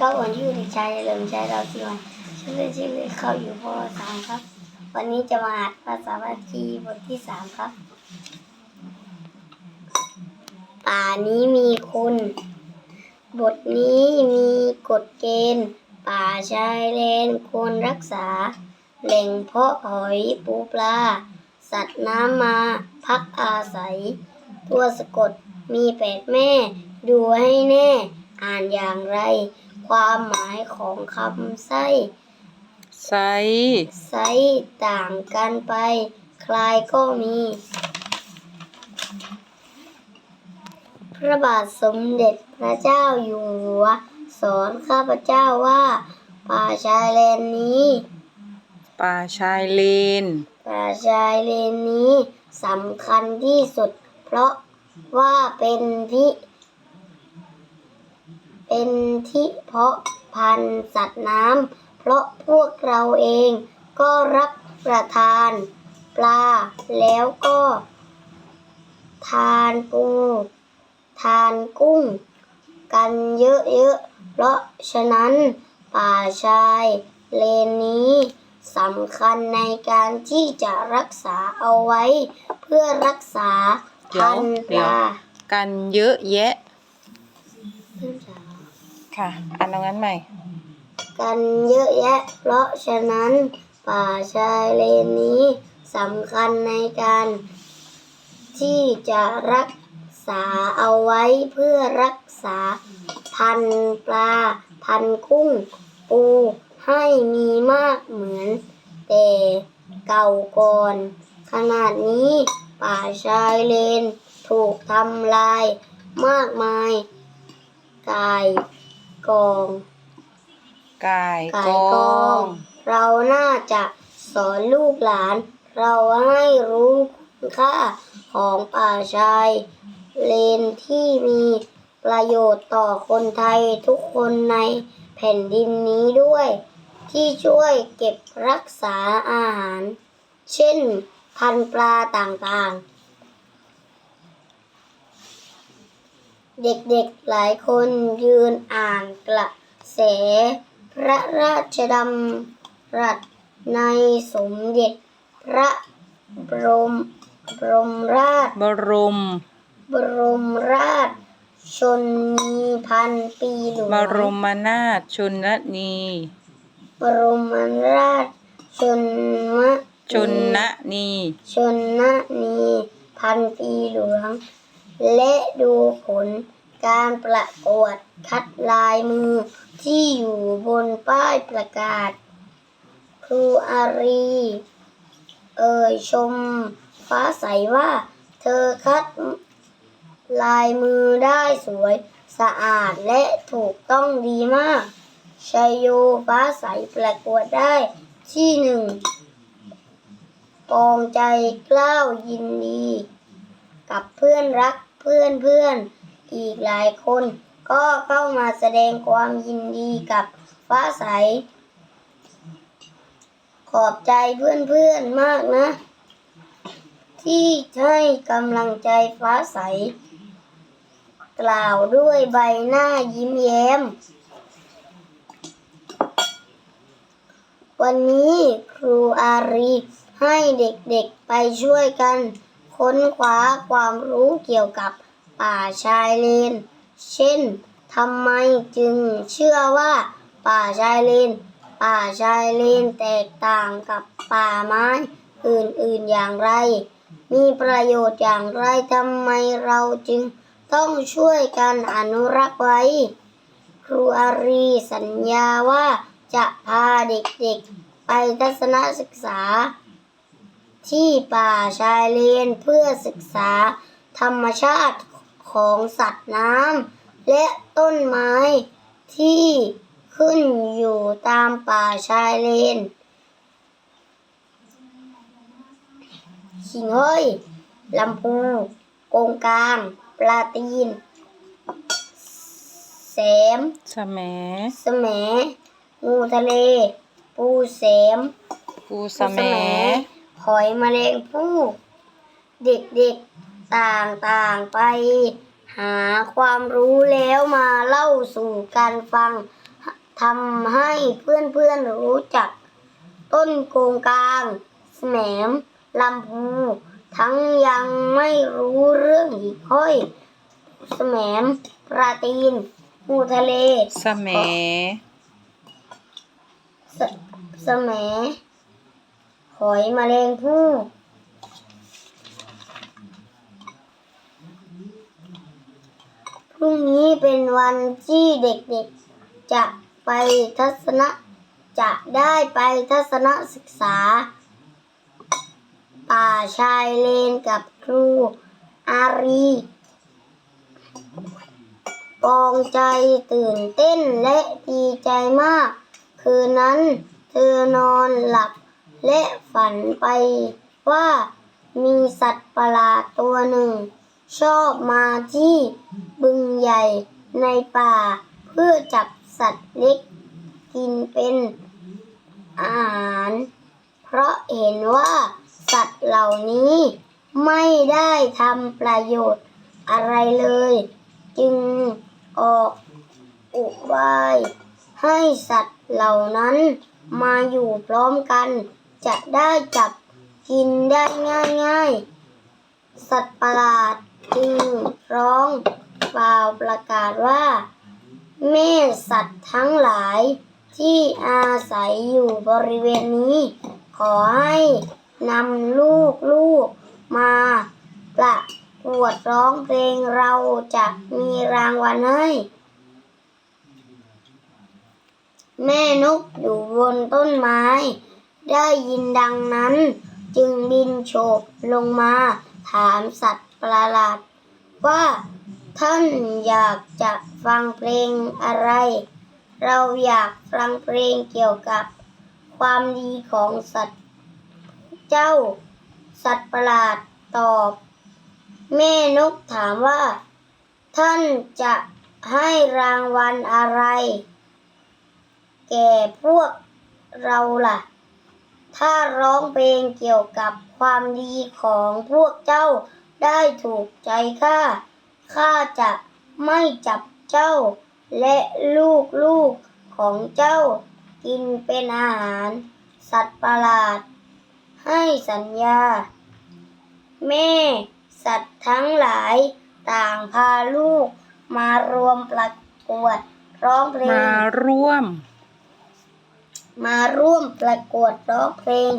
ก็วันที่เด็กชายเฉลิมชัยเราสิวันชื่อเล่นชื่อเล่นเขาอยู่ปสามครับ วันนี้จะมาอ่านภาษาบาลีบทที่สามครับ ป่านี้มีคุณ บทนี้มีกฎเกณฑ์ ป่าชายเลนควรรักษา แหล่งเพาะหอยปูปลา สัตว์น้ำมาพักอาศัย ตัวสะกดมีแปดแม่ ดูให้แน่ อ่านอย่างไร ความหมายของคำไส้ไซไส้ต่างกันไป คลายก็มี พระบาทสมเด็จพระเจ้าอยู่หัว สอนข้าพเจ้าว่า ป่าชายแลนนี้ ป่าชายเลน ป่าชายเลนนี้สำคัญที่สุด เพราะว่าเป็นที่ เป็นที่เพาะพันธุ์สัตว์น้ำเพราะพวกเราเองก็รับประทานปลาแล้วก็ ทานปูทานกุ้ง กันเยอะๆ เพราะฉะนั้นป่าชายเลนนี้สำคัญในการที่จะรักษาเอาไว้ เพื่อรักษาพันธุ์ปลากันเยอะแยะ ค่ะ อ่านตรงนั้นใหม่ กันเยอะแยะ เพราะฉะนั้นป่าชายเลนนี้สำคัญในการ ที่จะรักษาเอาไว้เพื่อรักษาพันธุ์ปลา พันธุ์กุ้ง ปูให้มีมากเหมือน แต่เก่าก่อน ขนาดนี้ป่าชายเลนถูกทำลายมากมาย กาย กองกายกายกกอองงเราน่าจะสอนลูกหลาน เราให้รู้คุณค่าของป่าชาย เลนที่มีประโยชน์ต่อคนไทยทุกคนในแผ่นดินนี้ด้วย ที่ช่วยเก็บรักษาอาหาร เช่นพันธุ์ปลาต่างๆ เด็กๆหลายคนยืนอ่านกระแส พระราชดำรัสในสมเด็จพระบรมบรมราช บรม บรมราช ชนนีพันปีหลวงบรมนาถชนนี บรมราช ชนมะชนนนีชนนะนีพันปีหลวง และดูผลการประกวดคัดลายมือที่อยู่บนป้ายประกาศ ครูอารี เอ่ยชมฟ้าใสว่า เธอคัดลายมือได้สวยสะอาดและถูกต้องดีมากชัยโยฟ้าใสประกวดได้ที่หนึ่งปองใจกล้าวยินดี กับเพื่อนรัก เพื่อนเพื่อนอีกหลายคน ก็เข้ามาแสดงความยินดีกับฟ้าใส ขอบใจเพื่อนเพื่อนมากนะ ที่ให้กำลังใจฟ้าใส กล่าวด้วยใบหน้ายิ้มแย้ม วันนี้ครูอารีให้เด็กๆไปช่วยกัน ค้นคว้าความรู้เกี่ยวกับป่าชายเลน เช่นทำไมจึงเชื่อว่า ป่าชายเลน ป่าชายเลนแตกต่างกับป่าไม้อื่นๆอย่างไร มีประโยชน์อย่างไรทำไมเราจึงต้องช่วยกันอนุรักษ์ไว้ ครูอารีสัญญาว่าจะพาเด็กๆ ไปทัศนศึกษา ที่ป่าชายเลนเพื่อศึกษาธรรมชาติของสัตว์น้ำและต้นไม้ที่ขึ้นอยู่ตามป่าชายเลนขิงห้อยลำพูโกงกลาง ปลาตีน แสมสแหมสมงูทะเล ปูแสม ปูสปูแหม หอยแมลงภู่เด็กๆต่างๆไป หาความรู้แล้วมาเล่าสู่กันฟังทำให้เพื่อนๆรู้จัก ต้นโกงกลาง แสมมลำพู ทั้งยังไม่รู้เรื่องหิ่งห้อย แสมมปลาตีนปูทะเล สแหมสแสม หอยแมลงภู่พรุ่งนี้เป็นวันที่เด็กๆ จะไปทัศนะจะได้ไปทัศนศึกษา ป่าชายเลนกับครูอารีปองใจตื่นเต้นและดีใจมาก คืนนั้นเธอนอนหลับ และฝันไปว่ามีสัตว์ประหลาดตัวหนึ่ง ชอบมาที่บึงใหญ่ในป่า เพื่อจับสัตว์เล็ก กินเป็นอาหาร เพราะเห็นว่าสัตว์เหล่านี้ไม่ได้ทำประโยชน์อะไรเลย จึงออกอุบายให้สัตว์เหล่านั้นมาอยู่พร้อมกัน จะได้จับกินได้ง่ายๆ สัตว์ประหลาดจึงร้องเปล่าประกาศว่า แม่สัตว์ทั้งหลายที่อาศัยอยู่บริเวณนี้ ขอให้นำลูกลูกมาประกวดร้องเพลงเราจะมีรางวัลให้ แม่นกอยู่บนต้นไม้ ได้ยินดังนั้น จึงบินโฉบลงมา ถามสัตว์ประหลาด ว่าท่านอยากจะฟังเพลงอะไร เราอยากฟังเพลงเกี่ยวกับความดีของสัตว์ เจ้า สัตว์ประหลาดตอบ แม่นกถามว่า ท่านจะให้รางวัลอะไร แก่พวกเราล่ะ ถ้าร้องเพลงเกี่ยวกับความดีของพวกเจ้าได้ถูกใจข้า ข้าจะไม่จับเจ้า และลูกลูกของเจ้า กินเป็นอาหาร สัตว์ประหลาด ให้สัญญา แม่ สัตว์ทั้งหลายต่างพาลูกมารวมประกวดร้องเพลง มาร่วม มาร่วมประกวดร้องเพลง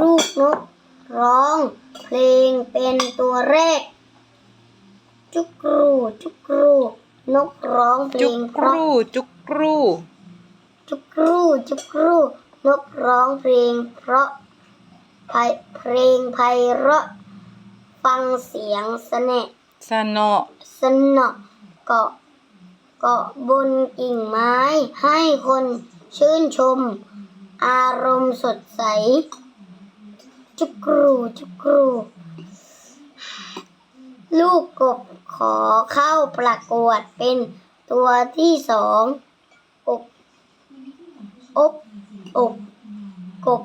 ลูกนกร้องเพลงเป็นตัวแรก จุกรูจุกรู นกร้องเพลจุกงกเพราะรูจุกกรู จุกรูจุกรู นกร้องเพลง เพราะไพเพลงไพเราะ ฟังเสียงสนะ สนอ สนอเกาะ เกาะบนกิ่งไม้ให้คนชื่นชม อารมณ์สดใส จุกรูจุกรูลูกกบขอเข้าประกวดเป็นตัวที่สองอบอบอบกบ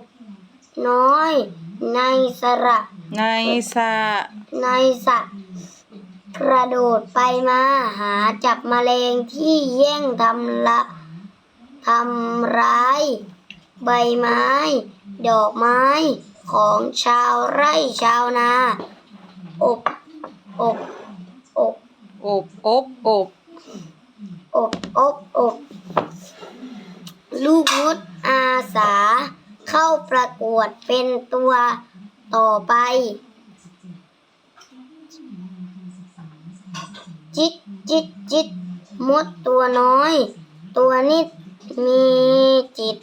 น้อย ในสระ ในสระในสระ กระโดดไปมาหาจับแมลงที่แย่งทำละทำร้าย ใบไม้ ดอกไม้ ของชาวไร่ชาวนา อบ อบ อบ อบอบอบอบอบอบ ลูกมดอาสา เข้าประกวดเป็นตัวต่อไป จิตจิตจิตมดตัวน้อย ตัวนิดมีจิต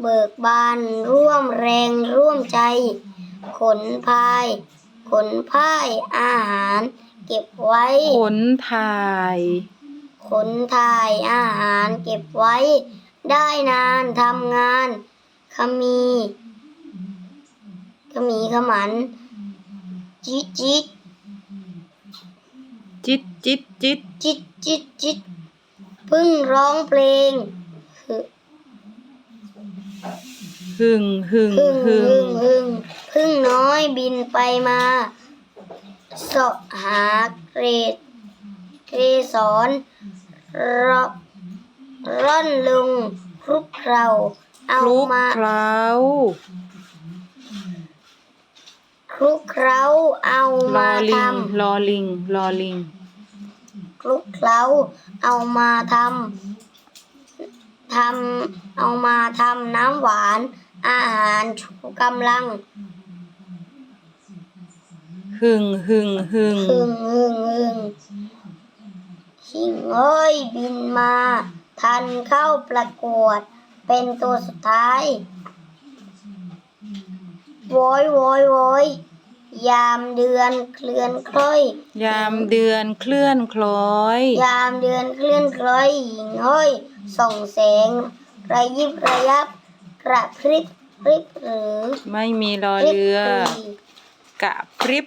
เบิกบานร่วมแรงร่วมใจ ขนพาย ขนพ่ายอาหาร เก็บไว้ ขนถ่าย ขนถ่ายอาหารเก็บไว้ ได้นานทำงานขมีขมีขมันจิต จิตจิตจิตจิตจิตจิตจิตพึ่งร้องเพลงหึหึงหึงพึ่งหึหึงงหึงพึ่งน้อยบินไปมาเสาะหาเกรดเกสรรอร่อนลงคลุกเคล้าเอาคลุกมาเคล้า คลุกเคล้าเอาลอมาลิทงลอลิงลอลิงำคลุกเคล้าเอามาทำทำเอามาทำน้ำหวาน อาหารชูกำลังหึงหึงหึงหึงหึงหึงหิ่งเอ้ยบินมา ทันเข้าประกวด เป็นตัวสุดท้าย โวยโวยโวยยามเดือนเคลื่อนคล้อย ยามเดือนเคลื่อนคล้อย ยามเดือนเคลื่อนคล้อยหิ่งห้อยส่องแสงระยิบระยับกระพริบพริบหรือไม่มีรอพริบเรือปรีกะพริบ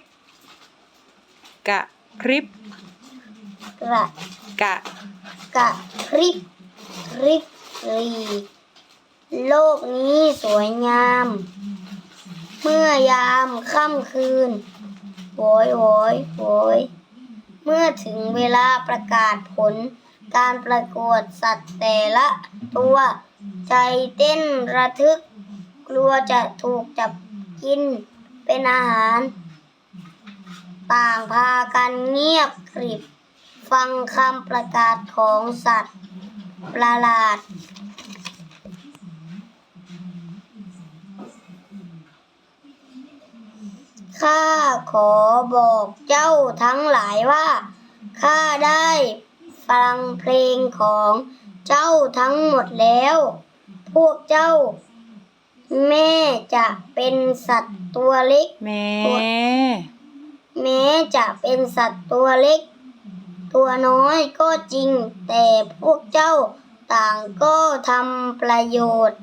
กะพริบ กระกะกะพริบพริบรีโลกนี้สวยงาม เมื่อยามค่ำคืนโวยโวยโวยเมื่อถึงเวลาประกาศผล การประกวดสัตว์แต่ละตัวใจเต้นระทึก กลัวจะถูกจับกินเป็นอาหาร ต่างพากันเงียบกริบ ฟังคำประกาศของสัตว์ ประหลาด ข้าขอบอกเจ้าทั้งหลายว่าข้าได้ฟังเพลงของเจ้าทั้งหมดแล้ว พวกเจ้า แม่จะเป็นสัตว์ตัวเล็ก แม่ แม้จะเป็นสัตว์ตัวเล็ก ตัวน้อยก็จริง แต่พวกเจ้าต่างก็ทำประโยชน์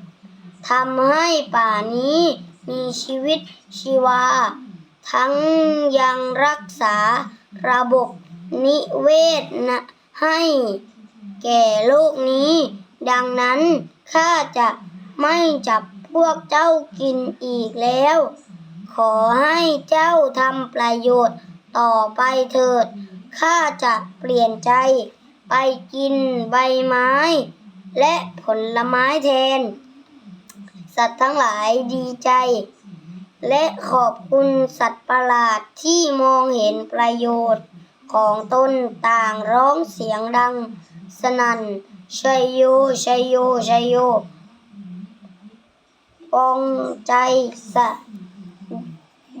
ทำให้ป่านี้มีชีวิตชีวา ทั้งยังรักษาระบบนิเวศนะให้แก่โลกนี้ ดังนั้นข้าจะไม่จับพวกเจ้ากินอีกแล้ว ขอให้เจ้าทำประโยชน์ต่อไปเถิดข้าจะเปลี่ยนใจไปกินใบไม้ และผลไม้แทน สัตว์ทั้งหลายดีใจ และขอบคุณสัตว์ประหลาดที่มองเห็นประโยชน์ของตนต่างร้องเสียงดังสนั่นชัยโยชัยโยชัยโยปองใจสะ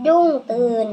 ดุ้งตื่น